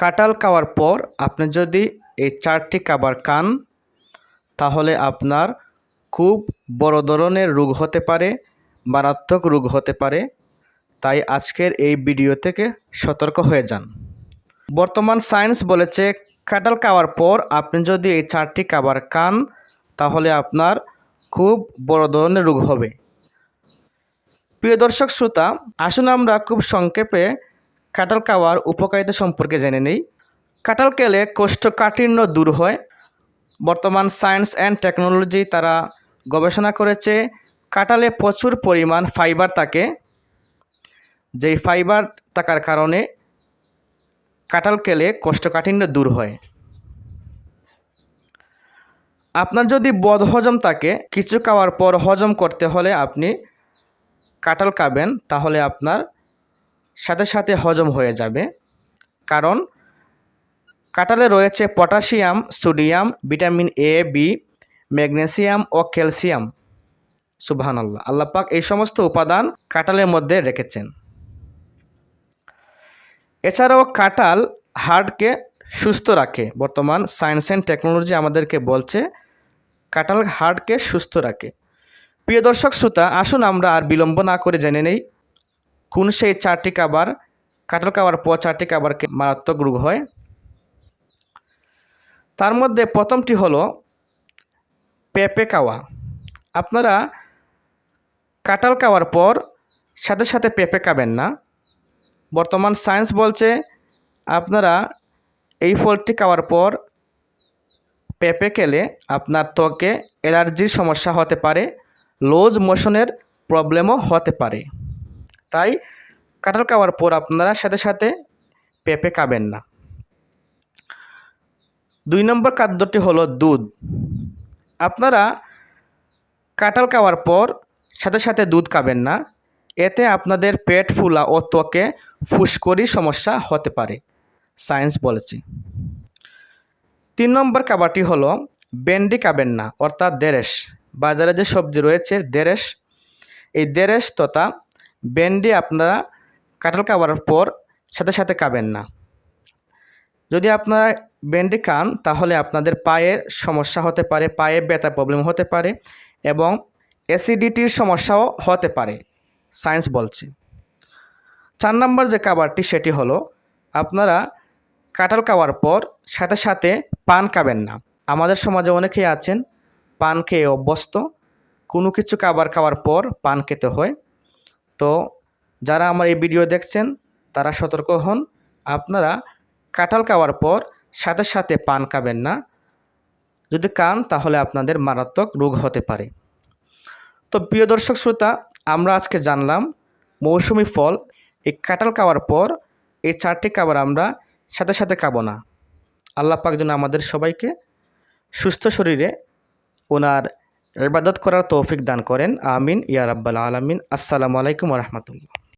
কাঁঠাল খাওয়ার পর আপনি যদি এই চারটি খাবার খান, তাহলে আপনার খুব বড় ধরনের রোগ হতে পারে, মারাত্মক রোগ হতে পারে। তাই আজকের এই ভিডিও থেকে সতর্ক হয়ে যান। বর্তমান সায়েন্স বলেছে, কাঁঠাল খাওয়ার পর আপনি যদি এই চারটি খাবার খান, তাহলে আপনার খুব বড় ধরনের রোগ হবে। প্রিয় দর্শক, শ্রোতা, আসুন আমরা খুব সংক্ষেপে কাঁঠাল খাওয়ার উপকারিতা সম্পর্কে জেনে নিই। কাঁঠাল খেলে কোষ্ঠকাঠিন্য দূর হয়। বর্তমান সায়েন্স অ্যান্ড টেকনোলজি তারা গবেষণা করেছে, কাঁঠালে প্রচুর পরিমাণ ফাইবার থাকে। যেই ফাইবার থাকার কারণে কাঁঠাল খেলে কোষ্ঠকাঠিন্য দূর হয়। আপনার যদি বদ হজম থাকে, কিছু খাওয়ার পর হজম করতে হলে আপনি কাঁঠাল খাবেন, তাহলে আপনার সাথে সাথে হজম হয়ে যাবে। কারণ কাঁঠালে রয়েছে potassium, sodium, vitamin A B magnesium O calcium. সুবাহান আল্লাহ আল্লাপাক এই সমস্ত উপাদান কাঁঠালের মধ্যে রেখেছেন। এছাড়াও কাঁঠাল হার্টকে সুস্থ রাখে। বর্তমান সায়েন্স অ্যান্ড টেকনোলজি আমাদেরকে বলছে, কাঁঠাল হার্টকে সুস্থ রাখে। প্রিয় দর্শক শ্রোতা, আসুন আমরা আর বিলম্ব না করে জেনে নেই কোন সেই চারটি কাবার, কাঁঠাল কাবার পর চারটি খাবারকে মারাত্মক রোগ হয়? তার মধ্যে প্রথমটি হলো পেঁপে কাওয়া। আপনারা কাঁঠাল খাওয়ার পর সাথে সাথে পেঁপে খাবেন না। বর্তমান সায়েন্স বলছে আপনারা এই ফলটি খাওয়ার পর পেঁপে খেলে আপনার ত্বকে অ্যালার্জির সমস্যা হতে পারে, লোজ মোশনের প্রবলেমও হতে পারে। তাই কাঁঠাল খাওয়ার পর আপনারা সাথে সাথে পেঁপে খাবেন না। দুই নম্বর খাদ্যটি হলো দুধ। আপনারা কাঁঠাল খাওয়ার পর সাথে সাথে দুধ খাবেন না, এতে আপনাদের পেট ফুলা ও ত্বকে ফুসকরি সমস্যা হতে পারে, সায়েন্স বলেছে। তিন নম্বর খাবারটি হলো বেন্ডি খাবেন না, অর্থাৎ দেরেশ। বাজারে যে সবজি রয়েছে দেরেশ, এই দেরেশ তথা বেন্ডি আপনারা কাঁঠাল খাওয়ার পর সাথে সাথে খাবেন না। যদি আপনারা বেন্ডি খান, তাহলে আপনাদের পায়ের সমস্যা হতে পারে, পায়ে ব্যথা প্রবলেম হতে পারে এবং অ্যাসিডিটির সমস্যাও হতে পারে সায়েন্স বলছে। চার নম্বর যে খাবারটি, সেটি হলো আপনারা কাঁঠাল খাওয়ার পর সাথে সাথে পান খাবেন না। আমাদের সমাজে অনেকেই আছেন, পান খেয়ে অভ্যস্ত, কোনো কিছু খাবার খাওয়ার পর পান খেতে হয়। তো যারা আমার এই ভিডিও দেখছেন, তারা সতর্ক হন। আপনারা কাঁঠাল খাওয়ার পর সাথে সাথে পান খাবেন না। যদি খান, তাহলে আপনাদের মারাত্মক রোগ হতে পারে। তো প্রিয় দর্শক শ্রোতা, আমরা আজকে জানলাম মৌসুমি ফল, এই কাঁঠাল খাওয়ার পর এই চারটি খাবার আমরা সাথে সাথে খাব না। আল্লাহ পাক যেন আমাদের সবাইকে সুস্থ শরীরে ওনার ইবাদত করার তৌফিক দান করেন। আমিন। ইয়া রাব্বাল আলমিন। আসসালামু আলাইকুম রহমতুল্লাহ।